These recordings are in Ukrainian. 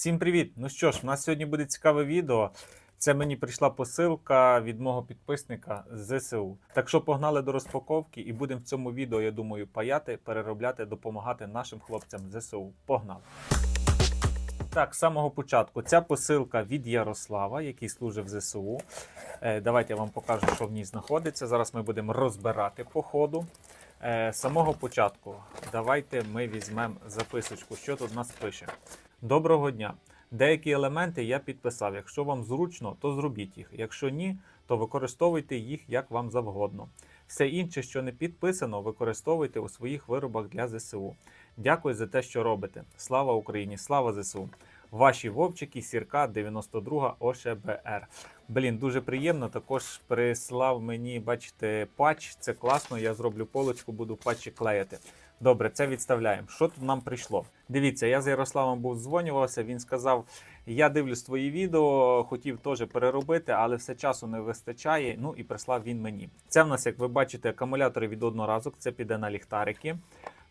Всім привіт! Ну що ж, у нас сьогодні буде цікаве відео. Це мені прийшла посилка від мого підписника з ЗСУ. Так що погнали до розпаковки і будемо в цьому відео, я думаю, паяти, переробляти, допомагати нашим хлопцям з ЗСУ. Погнали! Так, з самого початку ця посилка від Ярослава, який служив в ЗСУ. Е, давайте я вам покажу, що в ній знаходиться. Зараз ми будемо розбирати по ходу. Е, з самого початку давайте ми візьмемо записочку, що тут в нас пише. Доброго дня! Деякі елементи я підписав. Якщо вам зручно, то зробіть їх. Якщо ні, то використовуйте їх як вам завгодно. Все інше, що не підписано, використовуйте у своїх виробах для ЗСУ. Дякую за те, що робите. Слава Україні! Слава ЗСУ! Ваші Вовчики, Сірка 92 ОШБР. Блін, дуже приємно. Також прислав мені, бачите, патч. Це класно. Я зроблю полочку, буду патчі клеїти. Добре, це відставляємо. Що тут нам прийшло? Дивіться, я з Ярославом був дзвонювався. Він сказав: я дивлюсь твої відео, хотів теж переробити, але все часу не вистачає. Ну і прислав він мені. Це в нас, як ви бачите, акумулятори від одноразок. Це піде на ліхтарики.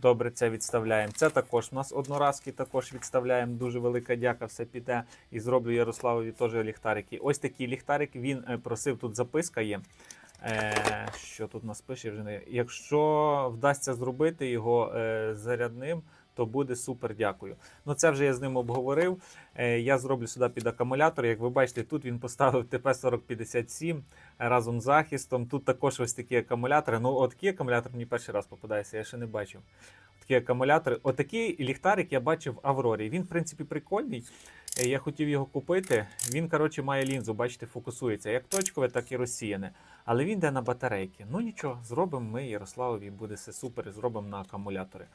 Добре, це відставляємо. Це також у нас одноразки, також відставляємо. Дуже велика дяка, все піде. І зроблю Ярославові теж ліхтарики. Ось такий ліхтарик. Він е, просив, тут записка є. Е, що тут нас пише вже не. Якщо вдасться зробити його е, зарядним, то буде супер, дякую. Ну це вже я з ним обговорив. Е, я зроблю сюди під акумулятор. Як ви бачите, тут він поставив ТП-4057 разом з захистом. Тут також ось такі акумулятори. Ну, отакий акумулятор мені перший раз попадається, я ще не бачив. Такі акумулятори. Отакий ліхтарик я бачив в Аврорі. Він, в принципі, прикольний. Е, Я хотів його купити. Він, коротше, має лінзу, бачите, фокусується як точкове, так і розсіяне. Але він йде на батарейки. Ну нічого, зробимо ми Ярославові, буде все супер, зробимо на акумулятори.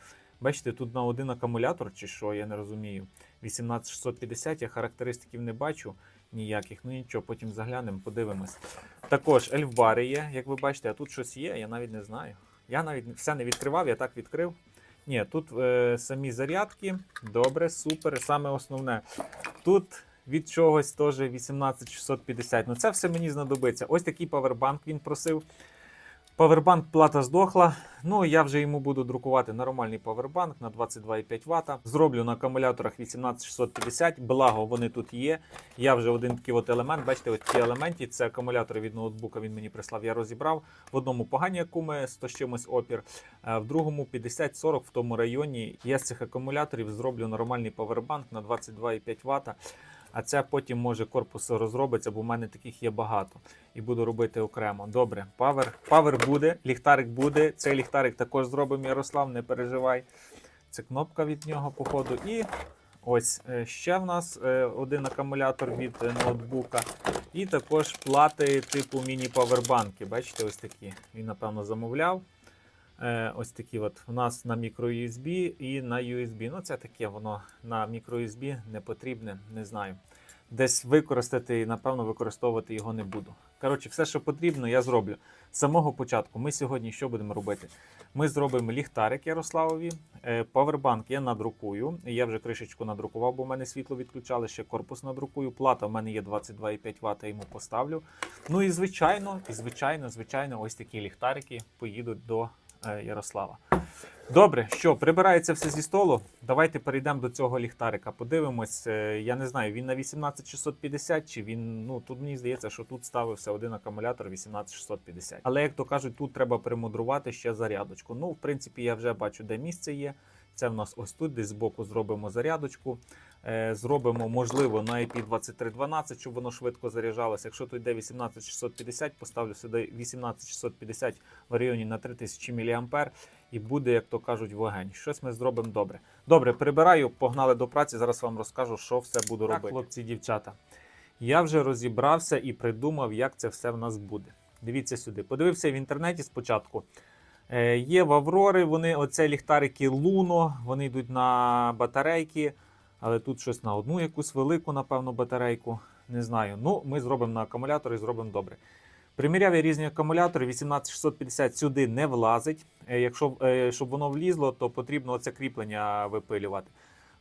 Бачите, тут на один акумулятор, чи що, я не розумію. 18650, я характеристиків не бачу ніяких. Ну нічого, потім заглянемо, подивимось. Також ельфбари є, як ви бачите, а тут щось є, я навіть не знаю. Я навіть все не відкривав, я так відкрив. Ні, тут е, самі зарядки. Добре, супер. Саме основне. Тут від чогось теж 18650. Ну це все мені знадобиться. Ось такий павербанк він просив. Павербанк плата здохла. Ну я вже йому буду друкувати нормальний павербанк на 22,5 Вт. Зроблю на акумуляторах 18650, благо вони тут є. Я вже один такий от елемент. Бачите, от ці елементи це акумулятори від ноутбука. Він мені прислав, я розібрав. В одному погані акуми 100 з чимось опір, а в другому 50-40 в тому районі. Я з цих акумуляторів зроблю нормальний павербанк на 22,5 Вт. А це потім може корпус розробиться, бо в мене таких є багато. І буду робити окремо. Добре, павер, павер буде, ліхтарик буде. Цей ліхтарик також зробимо Ярослав, не переживай. Це кнопка від нього, походу. І ось е, ще в нас е, один акумулятор від е, ноутбука. І також плати типу міні-павербанки. Бачите, ось такі. Він, напевно, замовляв. Е, Ось такі от у нас на microUSB і на USB. Ну, це таке воно на microUSB не потрібне, не знаю. Десь використати і, напевно, використовувати його не буду. Коротше, все, що потрібно, я зроблю. З самого початку ми сьогодні що будемо робити? Ми зробимо ліхтарик Ярославові, е, павербанк я надрукую. Я вже кришечку надрукував, бо в мене світло відключали, ще корпус надрукую. Плата в мене є 22,5 Вт, я йому поставлю. Ну і звичайно, і звичайно, звичайно, ось такі ліхтарики поїдуть до Ярослава. Добре, що прибирається все зі столу. Давайте перейдемо до цього ліхтарика. Подивимось. е, Я не знаю, він на 18650 чи він. Ну тут мені здається, що тут ставився один акумулятор 18650. Але як то кажуть, тут треба перемудрувати ще зарядочку. Ну, в принципі, я вже бачу, де місце є. Це в нас ось тут, десь збоку зробимо зарядочку. Е, Зробимо, можливо, на IP2312, щоб воно швидко заряджалося. Якщо тут йде 18650, поставлю сюди 18650 в районі на 3000 мА і буде, як то кажуть, вогонь. Щось ми зробимо добре. Добре, прибираю, погнали до праці. Зараз вам розкажу, що все буду Так, робити. Хлопці, дівчата. Я вже розібрався і придумав, як це все в нас буде. Дивіться сюди. Подивився в інтернеті спочатку. Е, є в Аврори, вони оце ліхтарики Луно, вони йдуть на батарейки, але тут щось на одну якусь велику, напевно, батарейку. Не знаю. Ну, ми зробимо на акумулятор і зробимо добре. Приміряв я різні акумулятори, 18650 сюди не влазить. Е, Якщо е, щоб воно влізло, то потрібно оце кріплення випилювати.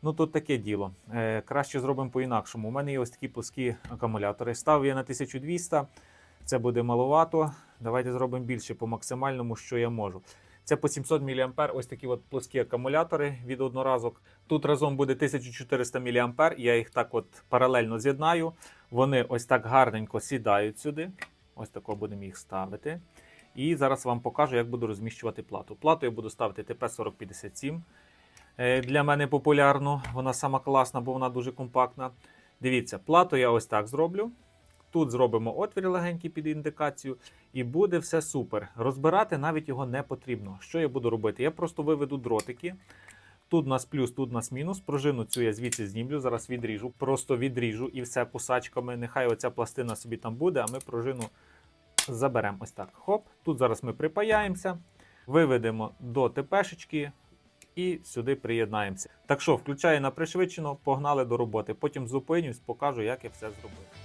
Ну тут таке діло. Е, Краще зробимо по-інакшому. У мене є ось такі плоскі акумулятори. Ставив я на 1200, це буде маловато. Давайте зробимо більше по максимальному, що я можу. Це по 700 мА, ось такі от плоскі акумулятори від одноразок. Тут разом буде 1400 мА, я їх так от паралельно з'єднаю. Вони ось так гарненько сідають сюди. Ось тако будемо їх ставити. І зараз вам покажу, як буду розміщувати плату. Плату я буду ставити TP4057. Е, Для мене популярно, вона сама класна, бо вона дуже компактна. Дивіться, плату я ось так зроблю. Тут зробимо отвір легенький під індикацію, і буде все супер. Розбирати навіть його не потрібно. Що я буду робити? Я просто виведу дротики. Тут у нас плюс, тут у нас мінус. Пружину цю я звідси знімлю, зараз відріжу. Просто відріжу і все кусачками. Нехай оця пластина собі там буде, а ми пружину заберемо ось так. Хоп. Тут зараз ми припаяємося, виведемо до ТПшечки і сюди приєднаємося. Так що, включаю на пришвидшено, погнали до роботи. Потім зупинюсь, покажу, як я все зробив.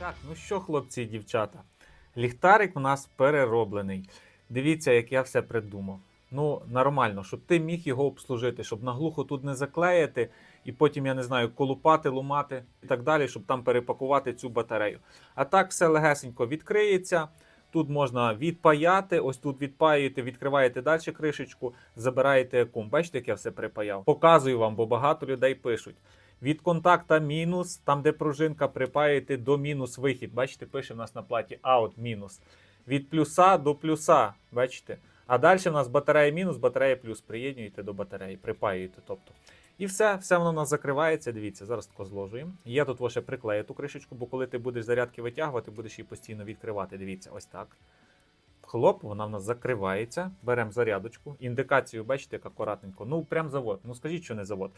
Так, ну що, хлопці і дівчата, ліхтарик у нас перероблений. Дивіться, як я все придумав. Ну, нормально, щоб ти міг його обслужити, щоб наглухо тут не заклеїти і потім, я не знаю, колупати, лумати і так далі, щоб там перепакувати цю батарею. А так все легесенько відкриється. Тут можна відпаяти, ось тут відпаюєте, відкриваєте далі кришечку, забираєте кум. Бачите, як я все припаяв. Показую вам, бо багато людей пишуть. Від контакта мінус, там де пружинка припаєте до мінус вихід. Бачите, пише в нас на платі out мінус. Від плюса до плюса, бачите. А далі в нас батарея мінус, батарея плюс. Приєднюєте до батареї, припаюєте. тобто. І все, все воно у нас закривається. Дивіться, зараз тако зложуємо. Я тут лише приклею ту кришечку, бо коли ти будеш зарядки витягувати, будеш її постійно відкривати. Дивіться, ось так. Хлоп, вона в нас закривається. Беремо зарядочку. Індикацію, бачите, як акуратненько. Ну, прям завод. Ну скажіть, що не завод.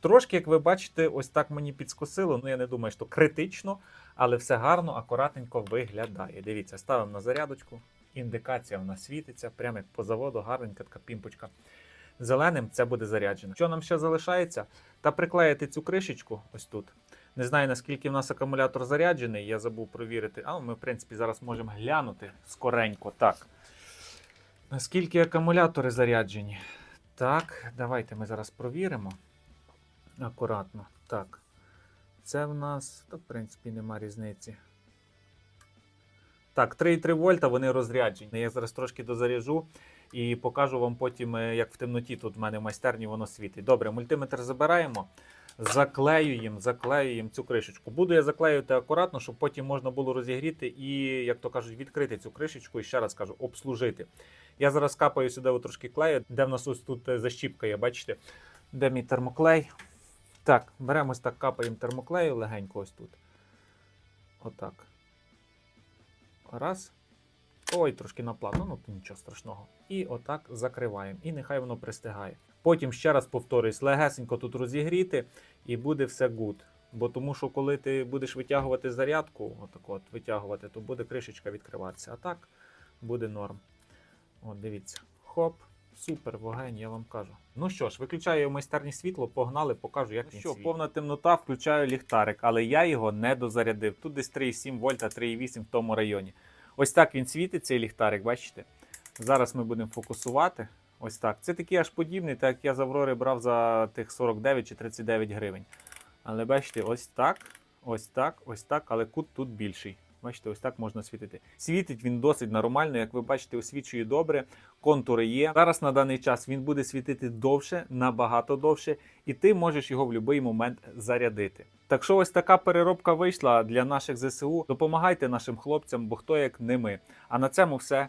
Трошки, як ви бачите, ось так мені підскосило. Ну, я не думаю, що критично, але все гарно, акуратненько виглядає. Дивіться, ставимо на зарядочку. Індикація вона світиться, прямо як по заводу, гарненька така пімпочка. Зеленим це буде заряджено. Що нам ще залишається? Та приклеїти цю кришечку ось тут. Не знаю, наскільки в нас акумулятор заряджений, я забув провірити. А ми, в принципі, зараз можемо глянути скоренько. Так. Наскільки акумулятори заряджені? Так, давайте ми зараз провіримо. Акуратно. Так. Це в нас, та, в принципі, нема різниці. Так, 3,3 вольта вони розряджені. Я зараз трошки дозаряжу і покажу вам потім, е, як в темноті тут в мене в майстерні воно світить. Добре, мультиметр забираємо, заклеюємо, заклеюємо цю кришечку. Буду я заклеювати акуратно, щоб потім можна було розігріти і, як то кажуть, відкрити цю кришечку і ще раз кажу, обслужити. Я зараз капаю сюди трошки клею, де в нас ось тут е, защіпка є, бачите, де мій термоклей. Так, беремо ось так, капаємо термоклею легенько ось тут. Отак. Раз. Ой, трошки наплавно, ну то нічого страшного. І отак закриваємо. І нехай воно пристигає. Потім ще раз повторюсь, легесенько тут розігріти, і буде все гуд. Бо тому що коли ти будеш витягувати зарядку, отак от витягувати, то буде кришечка відкриватися. А так буде норм. От, дивіться. Хоп. Супер вогень, я вам кажу. Ну що ж, виключаю майстерні світло, погнали, покажу, як він що, світить. повна темнота, включаю ліхтарик, але я його не дозарядив. Тут десь 3,7 вольта, 3,8 в тому районі. Ось так він світить, цей ліхтарик, бачите? Зараз ми будемо фокусувати. Ось так. Це такий аж подібний, так як я з Аврори брав за тих 49 чи 39 гривень. Але бачите, ось так, ось так, ось так, але кут тут більший. Бачите, ось так можна світити. Світить він досить нормально, як ви бачите, освічує добре, контури є. Зараз на даний час він буде світити довше, набагато довше, і ти можеш його в будь-який момент зарядити. Так що ось така переробка вийшла для наших ЗСУ. Допомагайте нашим хлопцям, бо хто як не ми. А на цьому все.